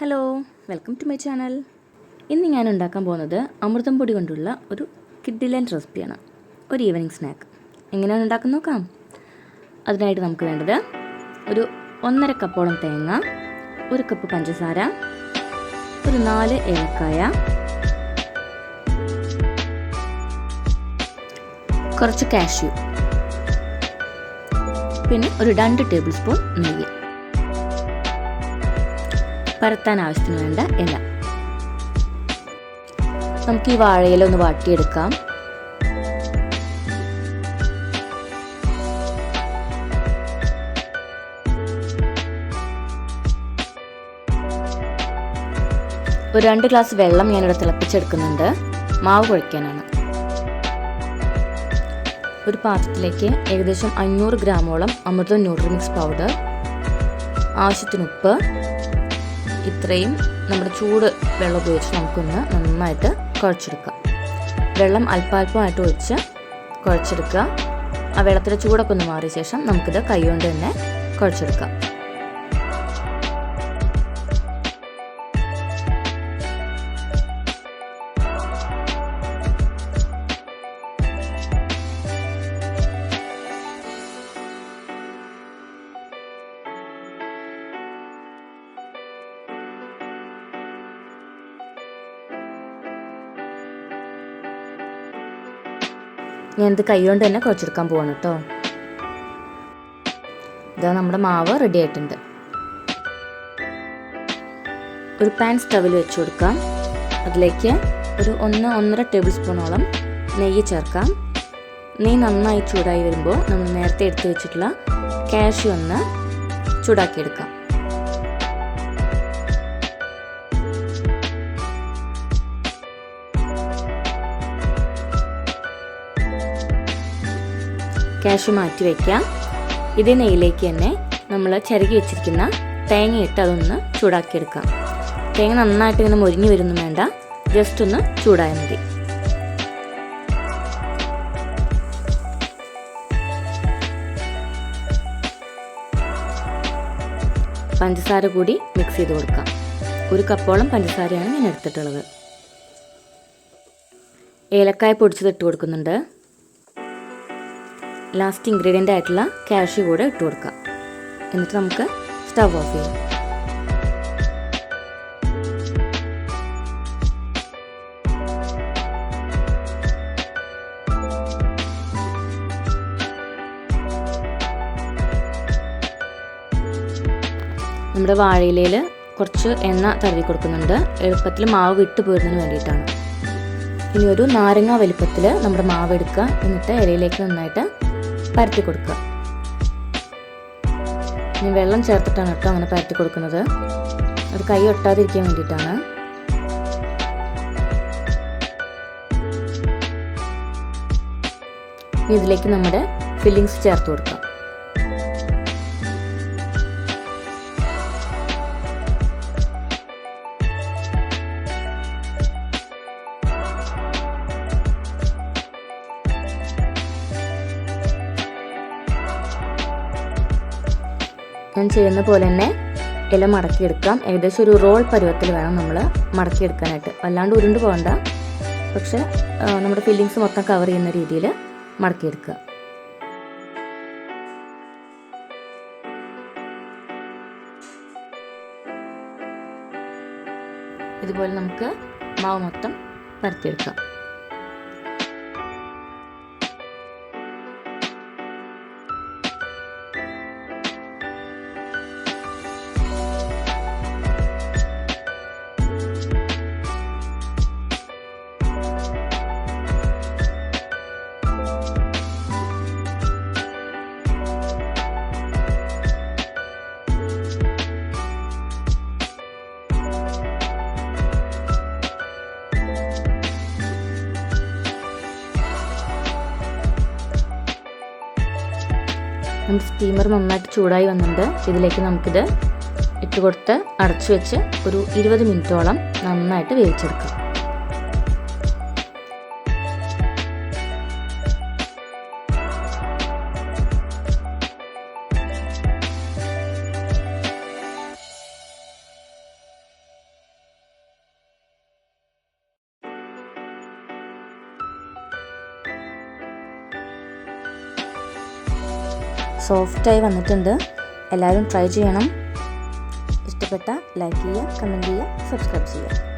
Hello welcome to my channel ഇന്ന് ഞാൻ ഉണ്ടാക്കാൻ പോകുന്നത് അമൃതം പൊടി കൊണ്ടുള്ള ഒരു കിഡിലൻ റെസിപ്പിയാണ്. ഒരു ഈവനിങ് സ്നാക്ക്. എങ്ങനെയാണ് ഉണ്ടാക്കാൻ നോക്കാം. അതിനായിട്ട് നമുക്ക് വേണ്ടത് ഒരു ഒന്നര കപ്പോളം തേങ്ങ ഒരു കപ്പ് പഞ്ചസാര ഒരു നാല് ഏലക്കായ കുറച്ച് കാഷ്യൂ പിന്നെ ഒരു രണ്ട് ടേബിൾ സ്പൂൺ നെയ്യ്. പരത്താൻ ആവശ്യത്തിന് വേണ്ട ഇല നമുക്ക് ഈ വാഴയില ഒന്ന് വാട്ടിയെടുക്കാം. ഒരു രണ്ട് ഗ്ലാസ് വെള്ളം ഞാനിവിടെ തിളപ്പിച്ചെടുക്കുന്നുണ്ട്. മാവ് കുഴയ്ക്കാനാണ്. ഒരു പാത്രത്തിലേക്ക് ഏകദേശം അഞ്ഞൂറ് ഗ്രാമോളം അമൃതം ന്യൂട്രി മിക്സ് പൗഡർ ആവശ്യത്തിന് ഉപ്പ് ഇത്രയും നമ്മുടെ ചൂട് വെള്ളം ഉപയോഗിച്ച് നമുക്കൊന്ന് നന്നായിട്ട് കുഴച്ചെടുക്കാം. വെള്ളം അല്പാൽപമായിട്ട് ഒഴിച്ച് കുഴച്ചെടുക്കുക. ആ വെള്ളത്തിന്റെ ചൂടൊക്കെ ഒന്ന് മാറിയ ശേഷം നമുക്കിത് കൈകൊണ്ട് തന്നെ കുഴച്ചെടുക്കാം. ഞാനിത് കൈകൊണ്ട് തന്നെ കുഴച്ചെടുക്കാൻ പോവാണ് കേട്ടോ ഇതാ നമ്മുടെ മാവ് റെഡി ആയിട്ടുണ്ട്. ഒരു പാൻ സ്റ്റവിൽ വെച്ച് കൊടുക്കാം. അതിലേക്ക് ഒരു ഒന്ന് ഒന്നര ടേബിൾ സ്പൂണോളം നെയ്യ് ചേർക്കാം. നെയ്യ് നന്നായി ചൂടായി വരുമ്പോൾ നമ്മൾ നേരത്തെ എടുത്തു വെച്ചിട്ടുള്ള കാഷ്യൂ ഒന്ന് ചൂടാക്കിയെടുക്കാം. കാഷ്യൂ മാറ്റി വയ്ക്കാം ഇതേ നെയ്യിലേക്ക് തന്നെ നമ്മൾ ചിരകി വെച്ചിരിക്കുന്ന തേങ്ങ ഇട്ട് അതൊന്ന് ചൂടാക്കിയെടുക്കാം. തേങ്ങ നന്നായിട്ട് ഇങ്ങനെ മുരിഞ്ഞു വരുന്നു വേണ്ട. ജസ്റ്റ് ഒന്ന് ചൂടായാൽ മതി. പഞ്ചസാര കൂടി മിക്സ് ചെയ്ത് കൊടുക്കാം. ഒരു കപ്പോളം പഞ്ചസാരയാണ് ഞാൻ എടുത്തിട്ടുള്ളത്. ഏലക്കായ പൊടിച്ചത് ഇട്ട് കൊടുക്കുന്നുണ്ട്. ലാസ്റ്റ് ഇൻഗ്രീഡിയന്റ് ആയിട്ടുള്ള കാഷ്യൂ കൂടെ ഇട്ട് കൊടുക്കാം. എന്നിട്ട് നമുക്ക് സ്റ്റവ് ഓഫ് ചെയ്യാം. നമ്മുടെ വാഴയിലയിൽ കുറച്ച് എണ്ണ തടവി കൊടുക്കുന്നുണ്ട്. എളുപ്പത്തിൽ മാവ് വിട്ടു പോരുന്നതിന് വേണ്ടിയിട്ടാണ്. ഇനി ഒരു നാരങ്ങ വലിപ്പത്തിൽ നമ്മുടെ മാവ് എടുക്കുക. എന്നിട്ട് ഇലയിലേക്ക് നന്നായിട്ട് പരത്തി കൊടുക്കുക. ഇനി വെള്ളം ചേർത്തിട്ടാണ് കേട്ടോ അങ്ങനെ പരത്തി കൊടുക്കുന്നത്. അത് കൈ ഒട്ടാതിരിക്കാൻ വേണ്ടിയിട്ടാണ്. ഇതിലേക്ക് നമ്മുടെ ഫില്ലിങ്സ് ചേർത്ത് കൊടുക്കാം. ഞാൻ ചെയ്യുന്ന പോലെ തന്നെ ഇല മടക്കിയെടുക്കാം. ഏകദേശം ഒരു റോൾ പരുവത്തിൽ വേണം നമ്മൾ മടക്കിയെടുക്കാനായിട്ട്. അല്ലാണ്ട് ഉരുണ്ട് പോകണ്ട. പക്ഷെ നമ്മുടെ ഫില്ലിങ്സ് മൊത്തം കവർ ചെയ്യുന്ന രീതിയിൽ മടക്കിയെടുക്കുക. ഇതുപോലെ നമുക്ക് മാവ് മൊത്തം പരത്തിയെടുക്കാം. നമ്മുടെ സ്റ്റീമർ നന്നായിട്ട് ചൂടായി വന്നിട്ടുണ്ട്. ഇതിലേക്ക് നമുക്കിത് ഇട്ട് കൊടുത്ത് അടച്ചു വെച്ച് ഒരു ഇരുപത് മിനിറ്റോളം നന്നായിട്ട് വേവിച്ചെടുക്കാം. സോഫ്റ്റായി വന്നിട്ടുണ്ട്. എല്ലാവരും ട്രൈ ചെയ്യണം. ഇഷ്ടപ്പെട്ട ലൈക്ക് ചെയ്യുക കമന്റ് ചെയ്യുക സബ്സ്ക്രൈബ് ചെയ്യുക.